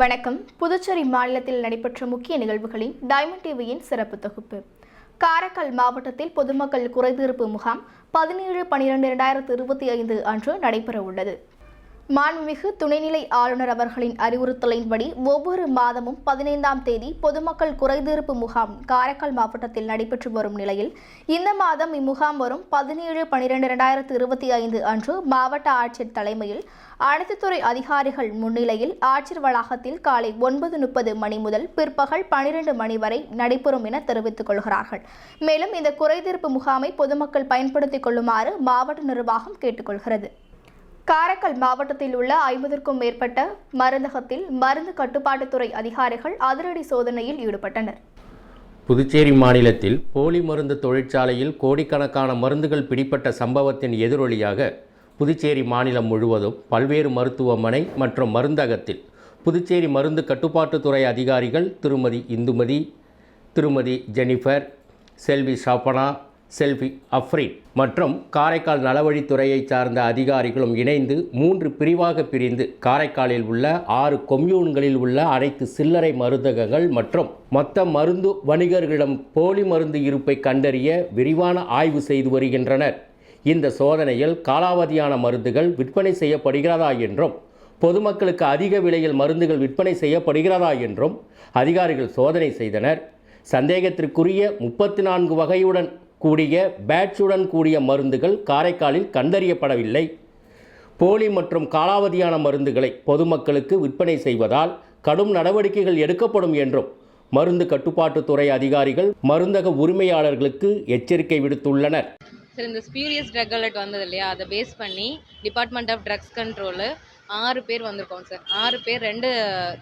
வணக்கம். புதுச்சேரி மாநிலத்தில் நடைபெற்ற முக்கிய நிகழ்வுகளின் டைமண்ட் டிவியின் சிறப்பு தொகுப்பு. காரைக்கால் மாவட்டத்தில் பொதுமக்கள் குறைதீர்ப்பு முகாம் பதினேழு பனிரெண்டு இரண்டாயிரத்து இருபத்தி ஐந்து அன்று நடைபெற உள்ளது மாண்புமிகு துணைநிலை ஆளுநர் அவர்களின் அறிவுறுத்தலின்படி ஒவ்வொரு மாதமும் பதினைந்தாம் தேதி பொதுமக்கள் குறைதீர்ப்பு முகாம் காரைக்கால் மாவட்டத்தில் நடைபெற்று வரும் நிலையில் இந்த மாதம் இம்முகாம் வரும் பதினேழு பனிரெண்டு இரண்டாயிரத்து இருபத்தி ஐந்து அன்று மாவட்ட ஆட்சியர் தலைமையில் அனைத்து துறை அதிகாரிகள் முன்னிலையில் ஆட்சியர் வளாகத்தில் காலை ஒன்பது முப்பது மணி முதல் பிற்பகல் பனிரெண்டு மணி வரை நடைபெறும் என தெரிவித்துக் கொள்கிறார்கள். மேலும் இந்த குறைதீர்ப்பு முகாமை பொதுமக்கள் பயன்படுத்திக் கொள்ளுமாறு மாவட்ட நிர்வாகம் கேட்டுக்கொள்கிறது காரைக்கால் மாவட்டத்தில் உள்ள ஐம்பதற்கும் மேற்பட்ட மருந்தகத்தில் மருந்து கட்டுப்பாட்டுத்துறை அதிகாரிகள் அதிரடி சோதனையில் ஈடுபட்டனர். புதுச்சேரி மாநிலத்தில் போலி மருந்து தொழிற்சாலையில் கோடிக்கணக்கான மருந்துகள் பிடிப்பட்ட சம்பவத்தின் எதிரொலியாக புதுச்சேரி மாநிலம் முழுவதும் பல்வேறு மருத்துவமனை மற்றும் மருந்தகத்தில் புதுச்சேரி மருந்து கட்டுப்பாட்டுத்துறை அதிகாரிகள் திருமதி இந்துமதி திருமதி ஜெனிஃபர் செல்வி ஷாப்பனா செல்வி அஃப்ரீன் மற்றும் காரைக்கால் நலவழித்துறையைச் சார்ந்த அதிகாரிகளும் இணைந்து மூன்று பிரிவாக பிரிந்து காரைக்காலில் உள்ள ஆறு கொம்யூன்களில் உள்ள அனைத்து சில்லறை மருந்தகங்கள் மற்றும் மொத்த மருந்து வணிகர்களிடம் போலி மருந்து இருப்பை கண்டறிய விரிவான ஆய்வு செய்து வருகின்றனர். இந்த சோதனையில் காலாவதியான மருந்துகள் விற்பனை செய்யப்படுகிறதா என்றும் பொதுமக்களுக்கு அதிக விலையில் மருந்துகள் விற்பனை செய்யப்படுகிறதா என்றும் அதிகாரிகள் சோதனை செய்தனர். சந்தேகத்திற்குரிய முப்பத்தி நான்கு வகையுடன் கூடிய பேட்சுடன் கூடிய மருந்துகள் காரைக்காலில் கண்டறியப்படவில்லை. போலி மற்றும் காலாவதியான மருந்துகளை பொதுமக்களுக்கு விற்பனை செய்வதால் கடும் நடவடிக்கைகள் எடுக்கப்படும் என்றும் மருந்து கட்டுப்பாட்டுத்துறை அதிகாரிகள் மருந்தக உரிமையாளர்களுக்கு எச்சரிக்கை விடுத்துள்ளனர். சார் இந்த ஸ்பியூரியஸ் ட்ரக் அலர்ட் வந்தது இல்லையா? அதை பேஸ் பண்ணி டிபார்ட்மெண்ட் ஆஃப் ட்ரக்ஸ் கண்ட்ரோலு ஆறு பேர் வந்திருக்கோம் சார் ஆறு பேர் ரெண்டு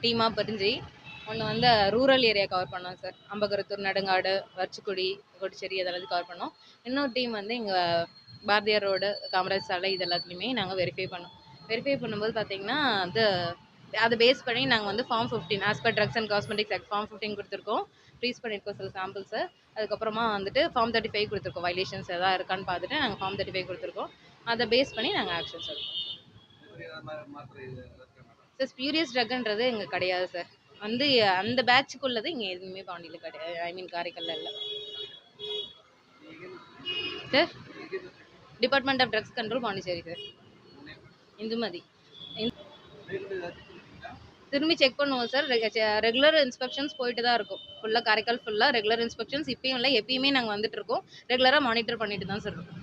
டீமாக பிரிஞ்சு ஒன்று வந்து ரூரல் ஏரியா கவர் பண்ணோம் சார் அம்பகரத்தூர் நடுங்காடு வர்ச்சிக்குடி கொடிச்சேரி அதெல்லாத்தையும் கவர் பண்ணோம். இன்னொரு டீம் வந்து இங்கே பாரதியார் ரோடு காமராஜ் சாலை இது எல்லாத்துலேயுமே நாங்கள் வெரிஃபை பண்ணோம். வெரிஃபை பண்ணும்போது பார்த்தீங்கன்னா அது அதை பேஸ் பண்ணி நாங்கள் வந்து form fifteen as per drugs and cosmetics act form fifteen கொடுத்துருக்கோம். ஃப்ரீஸ் பண்ணியிருக்கோம் சில சாம்பிள்ஸை அதுக்கப்புறமா வந்துட்டு ஃபார்ம் தேர்ட்டி ஃபைவ் கொடுத்துருக்கோம். வைலேஷன்ஸ் எதாவது இருக்கான்னு பார்த்துட்டு நாங்கள் ஃபார்ம் தேர்ட்டி ஃபைவ் கொடுத்துருக்கோம். அதை பேஸ் பண்ணி நாங்கள் ஆக்ஷன்ஸ் எடுப்போம் சார் ஸ்பியூரியஸ் ட்ரக்ன்றது இங்கே கிடையாது சார் வந்து அந்த பேட்சுக்குள்ளது இங்கே எதுவுமே பாண்டியில் கிடையாது. ஐ மீன் காரைக்காலில் இல்லை. Sir department of drugs control Pondicherry sir Indumathi. திரும்பி செக் பண்ணுவோம் சார் ரெகுலர் இன்ஸ்பெக்ஷன்ஸ் போயிட்டு தான் இருக்கும். ஃபுல்லாக காரைக்கால் ஃபுல்லாக ரெகுலர் இன்ஸ்பெக்ஷன்ஸ் இப்பயும் இல்லை எப்பயுமே நாங்கள் வந்துட்டு இருக்கோம். ரெகுலராக மானிட்டர் பண்ணிட்டு தான் சார் இருக்கோம்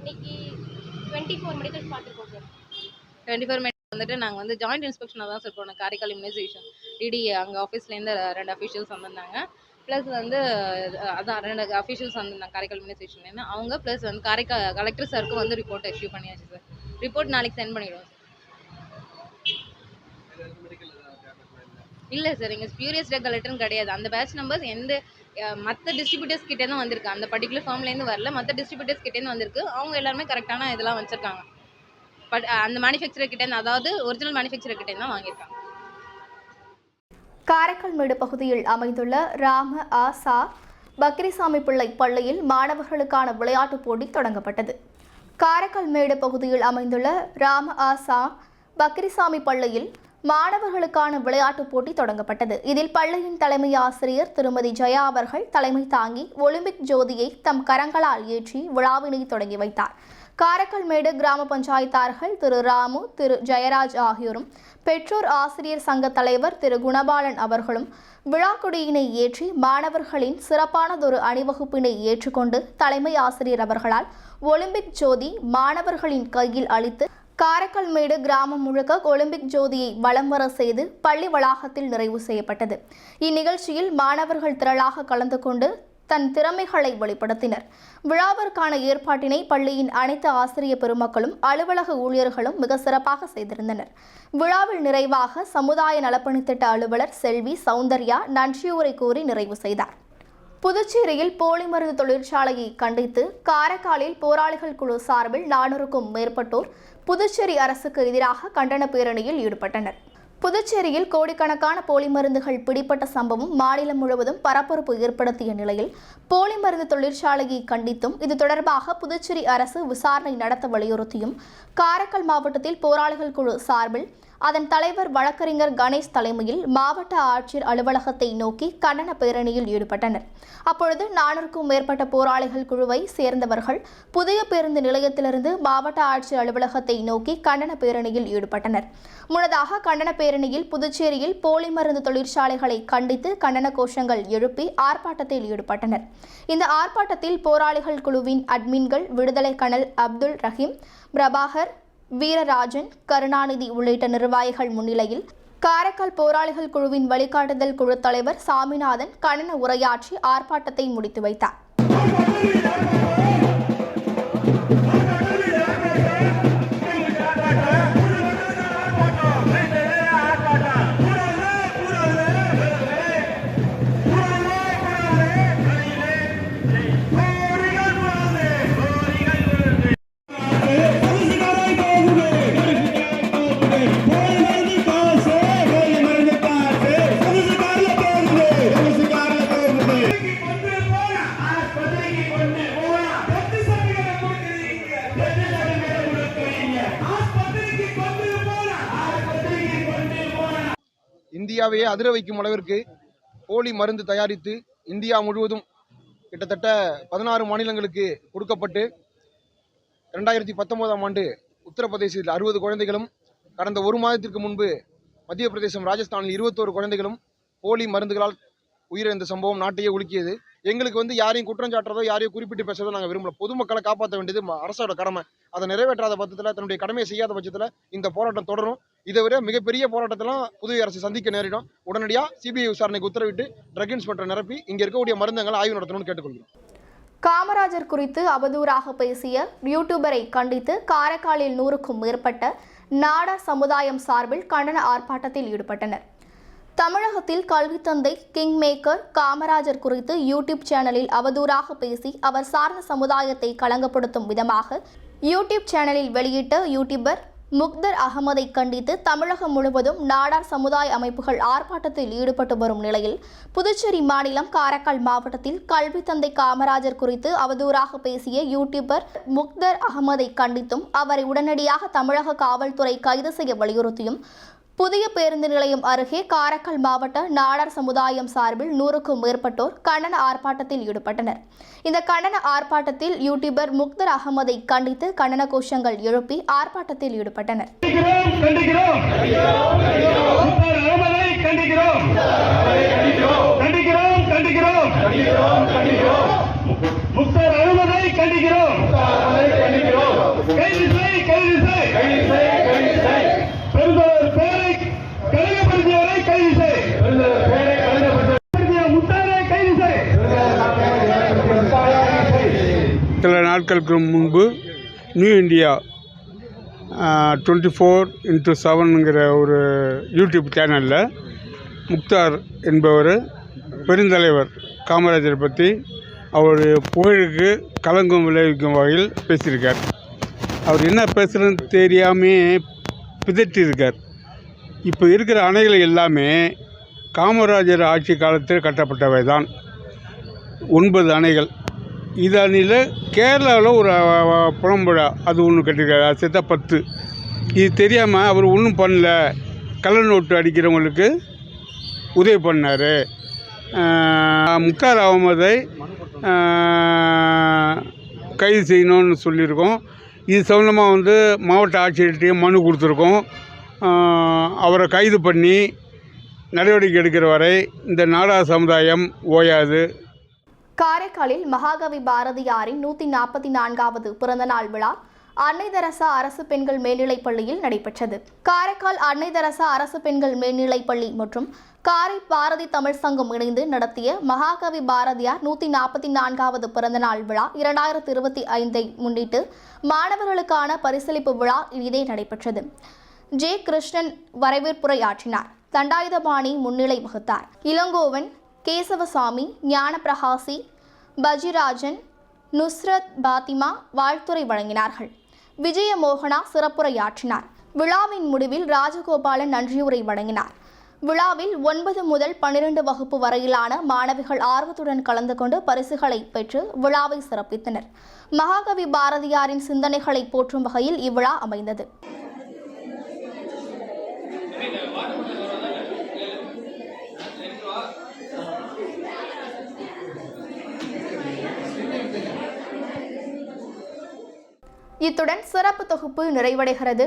இன்னைக்கு டுவெண்ட்டி ஃபோர் மெடிக்கல் பார்த்துருக்கோம் சார் டுவெண்ட்டி ஃபோர் வந்துட்டு நாங்கள் வந்து ஜாயிண்ட் இன்ஸ்பெக்ஷனாக தான் சார் போனோம். காரைக்கால் இம்யூனைசேஷன் டிடி அங்கே ஆஃபீஸ்லேருந்து ரெண்டு அஃபிஷியல்ஸ் வந்திருந்தாங்க. ப்ளஸ் வந்து அதான் ரெண்டு அஃபிஷியல்ஸ் வந்திருந்தாங்க காரைக்கால் இம்யூனைசேஷன்லேருந்து அவங்க ப்ளஸ் வந்து காரைக்கால் கலெக்டர் சாருக்கு வந்து ரிப்போர்ட் இஷ்யூ பண்ணியாச்சு சார் ரிப்போர்ட் நாளைக்கு சென்ட் பண்ணிவிடுவோம் சார் இல்லை சார் இங்கே ஸ்பியூரியஸ் டே கலெக்டர்னு கிடையாது. அந்த பேட்ச் நம்பர்ஸ் எந்த மற்ற டிஸ்ட்ரிபியூட்டர்ஸ் கிட்டேருந்து வந்திருக்கு. அந்த பர்டிகுலர் ஃபார்ம்லேருந்து வரல. மற்ற டிஸ்ட்ரிபியூட்டர்ஸ் கிட்டேருந்து வந்திருக்கு. அவங்க எல்லாருமே கரெக்டான இதெல்லாம் வச்சுருக்காங்க. பட் அந்த மேனுஃபேக்சரர் கிட்டேருந்து அதாவது ஒரிஜினல் மேனுஃபேக்சரர் கிட்டேருந்து தான் வாங்கியிருக்காங்க. காரைக்கால் மேடு பகுதியில் அமைந்துள்ள ராம ஆசா பக்ரிசாமி பிள்ளை பள்ளியில் மாணவர்களுக்கான விளையாட்டுப் போட்டி தொடங்கப்பட்டது. காரைக்கால் மேடு பகுதியில் அமைந்துள்ள ராம ஆசா பக்ரிசாமி பள்ளியில் மாணவர்களுக்கான விளையாட்டுப் போட்டி தொடங்கப்பட்டது. இதில் பள்ளியின் தலைமை ஆசிரியர் திருமதி ஜெயா அவர்கள் தலைமை தாங்கி ஒலிம்பிக் ஜோதியை தம் கரங்களால் ஏற்றி விழாவினை தொடங்கி வைத்தார். காரக்கல்மேடு கிராம பஞ்சாயத்தார்கள் திரு ராமு திரு ஜெயராஜ் ஆகியோரும் பெற்றோர் ஆசிரியர் சங்க தலைவர் திரு குணபாலன் அவர்களும் விழாக்கொடியினை ஏற்றி மாணவர்களின் சிறப்பானதொரு அணிவகுப்பினை ஏற்றுக்கொண்டு தலைமை ஆசிரியர் அவர்களால் ஒலிம்பிக் ஜோதி மாணவர்களின் கையில் அளித்து காரக்கல்மேடு கிராமம் முழுக்க ஒலிம்பிக் ஜோதியை வலம் வர செய்து பள்ளி வளாகத்தில் நிறைவு செய்யப்பட்டது. இந்நிகழ்ச்சியில் மாணவர்கள் திரளாக கலந்து கொண்டு தன் திறமைகளை வெளிப்படுத்தினர். விழாவிற்கான ஏற்பாட்டினை பள்ளியின் அனைத்து ஆசிரிய பெருமக்களும் அலுவலக ஊழியர்களும் மிக சிறப்பாக செய்திருந்தனர். விழாவில் நிறைவாக சமுதாய நலப்பணித்திட்ட அலுவலர் செல்வி சௌந்தர்யா நன்றியுரை கூறி நிறைவு செய்தார். புதுச்சேரியில் போலி மருந்து தொழிற்சாலையை கண்டித்து காரைக்காலில் போராளிகள் குழு சார்பில் நானூறுக்கும் மேற்பட்டோர் புதுச்சேரி அரசுக்கு எதிராக கண்டன பேரணியில் ஈடுபட்டனர். புதுச்சேரியில் கோடிக்கணக்கான போலி மருந்துகள் பிடிப்பட்ட சம்பவம் மாநிலம் முழுவதும் பரபரப்பு ஏற்படுத்திய நிலையில் போலி மருந்து தொழிற்சாலையை கண்டித்தும் இது தொடர்பாக புதுச்சேரி அரசு விசாரணை நடத்த வலியுறுத்தியும் காரைக்கால் மாவட்டத்தில் போராளிகள் குழு சார்பில் அதன் தலைவர் வழக்கறிஞர் கணேஷ் தலைமையில் மாவட்ட ஆட்சியர் அலுவலகத்தை நோக்கி கண்டன பேரணியில் ஈடுபட்டனர். அப்பொழுது நானூறுக்கும் மேற்பட்ட போராளிகள் குழுவை சேர்ந்தவர்கள் புதிய பேருந்து நிலையத்திலிருந்து மாவட்ட ஆட்சியர் அலுவலகத்தை நோக்கி கண்டன பேரணியில் ஈடுபட்டனர். முன்னதாக கண்டன பேரணியில் புதுச்சேரியில் போலி மருந்து தொழிற்சாலைகளை கண்டித்து கண்டன கோஷங்கள் எழுப்பி ஆர்ப்பாட்டத்தில் ஈடுபட்டனர். இந்த ஆர்ப்பாட்டத்தில் போராளிகள் குழுவின் அட்மின்கள் விடுதலை கணல் அப்துல் ரஹீம் பிரபாகர் வீரராஜன் கருணாநிதி உள்ளிட்ட நிர்வாகிகள் முன்னிலையில் காரைக்கால் போராளிகள் குழுவின் வழிகாட்டுதல் குழு தலைவர் சாமிநாதன் கண்டன உரையாற்றி ஆர்ப்பாட்டத்தை முடித்து வைத்தார். இந்தியாவையே அதிர வைக்கும் அளவிற்கு போலி மருந்து தயாரித்து இந்தியா முழுவதும் கிட்டத்தட்ட பதினாறு மாநிலங்களுக்கு கொடுக்கப்பட்டு ரெண்டாயிரத்தி பத்தொன்பதாம் ஆண்டு உத்தரப்பிரதேசத்தில் அறுபது குழந்தைகளும் கடந்த ஒரு மாதத்திற்கு முன்பு மத்திய பிரதேசம் ராஜஸ்தானில் இருபத்தோரு குழந்தைகளும் போலி மருந்துகளால் உயிரிழந்த சம்பவம் நாட்டையே உலுக்கியது. எங்களுக்கு வந்து யாரையும் குற்றம் சாட்டுறதோ யாரையும் குறிப்பிட்டு பேசுறதோ நாங்கள் விரும்பல. பொதுமக்களை காப்பாற்ற வேண்டியது அரசோட கடமை. அதை நிறைவேற்றாத பட்சத்தில் தன்னுடைய கடமையை செய்யாத பட்சத்தில் இந்த போராட்டம் தொடரும். இதை விட மிகப்பெரிய போராட்டத்தெல்லாம் புதுவை அரசு சந்திக்க நேரிடும். உடனடியாக சிபிஐ விசாரணைக்கு உத்தரவிட்டு ட்ரக் இன்ஸ்பெக்டர் நிரப்பி இங்கே இருக்கக்கூடிய மருந்தங்களை ஆய்வு நடத்தணும்னு கேட்டுக்கொள்கிறோம். காமராஜர் குறித்து அவதூறாக பேசிய யூடியூபரை கண்டித்து காரைக்காலில் நூறுக்கும் மேற்பட்ட நாட சமுதாயம் சார்பில் கண்டன ஆர்ப்பாட்டத்தில் ஈடுபட்டனர். தமிழகத்தில் கல்வி தந்தை கிங் மேக்கர் காமராஜர் குறித்து யூடியூப் சேனலில் அவதூறாக பேசி அவர் சார்ந்த சமுதாயத்தை களங்கப்படுத்தும் விதமாக யூடியூப் சேனலில் வெளியிட்ட யூடியூபர் முக்தர் அகமதை கண்டித்து தமிழகம் முழுவதும் நாடார் சமுதாய அமைப்புகள் ஆர்ப்பாட்டத்தில் ஈடுபட்டு வரும் நிலையில் புதுச்சேரி மாநிலம் காரைக்கால் மாவட்டத்தில் கல்வி தந்தை காமராஜர் குறித்து அவதூறாக பேசிய யூடியூபர் முக்தர் அகமதை கண்டித்தும் அவரை உடனடியாக தமிழக காவல்துறை கைது செய்ய வலியுறுத்தியும் புதிய பேருந்து நிலையம் அருகே காரைக்கால் மாவட்ட நாடார் சமுதாயம் சார்பில் நூறுக்கும் மேற்பட்டோர் கண்டன ஆர்ப்பாட்டத்தில் ஈடுபட்டனர். இந்த கண்டன ஆர்ப்பாட்டத்தில் யூடியூபர் முக்தர் அகமதை கண்டித்து கண்டன கோஷங்கள் எழுப்பி ஆர்ப்பாட்டத்தில் ஈடுபட்டனர். கண்டிக்கிறோம் கண்டிக்கிறோம் முத்தார் அகமதை கண்டிக்கிறோம் கண்டிக்கிறோம் கண்டிக்கிறோம் முக்தார் அகமதை கண்டிக்கிறோம் கைது செய் கைது செய் பெருந்தலைவர் பேரை கழகப்படுத்தியவரை கைது செய் கழகப்படுத்திய முத்தாரை கைது செய் சில நாட்களுக்கு முன்பு new India twenty four into செவனுங்கிற ஒரு யூடியூப் சேனலில் முக்தார் என்பவர் பெருந்தலைவர் காமராஜரை பற்றி அவருடைய புகழுக்கு கலங்கம் விளைவிக்கும் வகையில் பேசியிருக்கார். அவர் என்ன பேசுகிறன்னு தெரியாமே பிதற்றியிருக்கார். இப்போ இருக்கிற அணைகள் எல்லாமே காமராஜர் ஆட்சி காலத்தில் கட்டப்பட்டவை தான் ஒன்பது அணைகள். இது கேரளாவில் ஒரு அஹ், புலம்புழா அது ஒன்று கட்டியிருக்காரு அது சேர்த்தா பத்து. இது தெரியாமல் அவர் ஒன்றும் பண்ணல. கள்ள நோட்டு அடிக்கிறவங்களுக்கு உதவி பண்ணார். முக்தார் அகமதை கைது செய்யணும்னு சொல்லியிருக்கோம். இது சம்மந்தமாக வந்து மாவட்ட ஆட்சியர்கிட்டையும் மனு கொடுத்துருக்கோம். அவரை கைது பண்ணி நடவடிக்கை எடுக்கிற வரை இந்த நாடா சமுதாயம் ஓயாது. காரைக்காலில் மகாகவி பாரதியாரின் நூற்றி நாற்பத்தி நான்காவது பிறந்தநாள் விழா அன்னை தெரசா அரசு பெண்கள் மேல்நிலைப் பள்ளியில் நடைபெற்றது. காரைக்கால் அன்னை தெரசா அரசு பெண்கள் மேல்நிலைப் பள்ளி மற்றும் காரை பாரதி தமிழ் சங்கம் இணைந்து நடத்திய மகாகவி பாரதியார் நூற்றி நாற்பத்தி நான்காவது பிறந்தநாள் விழா இரண்டாயிரத்தி இருபத்தி ஐந்தை முன்னிட்டு மாணவர்களுக்கான பரிசளிப்பு விழா இதே நடைபெற்றது. ஜே கிருஷ்ணன் வரவேற்புரை ஆற்றினார் தண்டாயுதபாணி முன்னிலை வகுத்தார். இளங்கோவன் கேசவசாமி ஞானப்பிரகாசி பஜிராஜன் நுஸ்ரத் பாத்திமா வாழ்த்துரை வழங்கினார்கள். விஜயமோகனா சிறப்புரையாற்றினார். விழாவின் முடிவில் ராஜகோபாலன் நன்றியுரை வழங்கினார். விழாவில் ஒன்பது முதல் பன்னிரண்டு வகுப்பு வரையிலான மாணவிகள் ஆர்வத்துடன் கலந்து கொண்டு பரிசுகளை பெற்று விழாவை சிறப்பித்தனர். மகாகவி பாரதியாரின் சிந்தனைகளை போற்றும் வகையில் இவ்விழா அமைந்தது. இத்துடன் சிறப்பு தொகுப்பு நிறைவடைகிறது.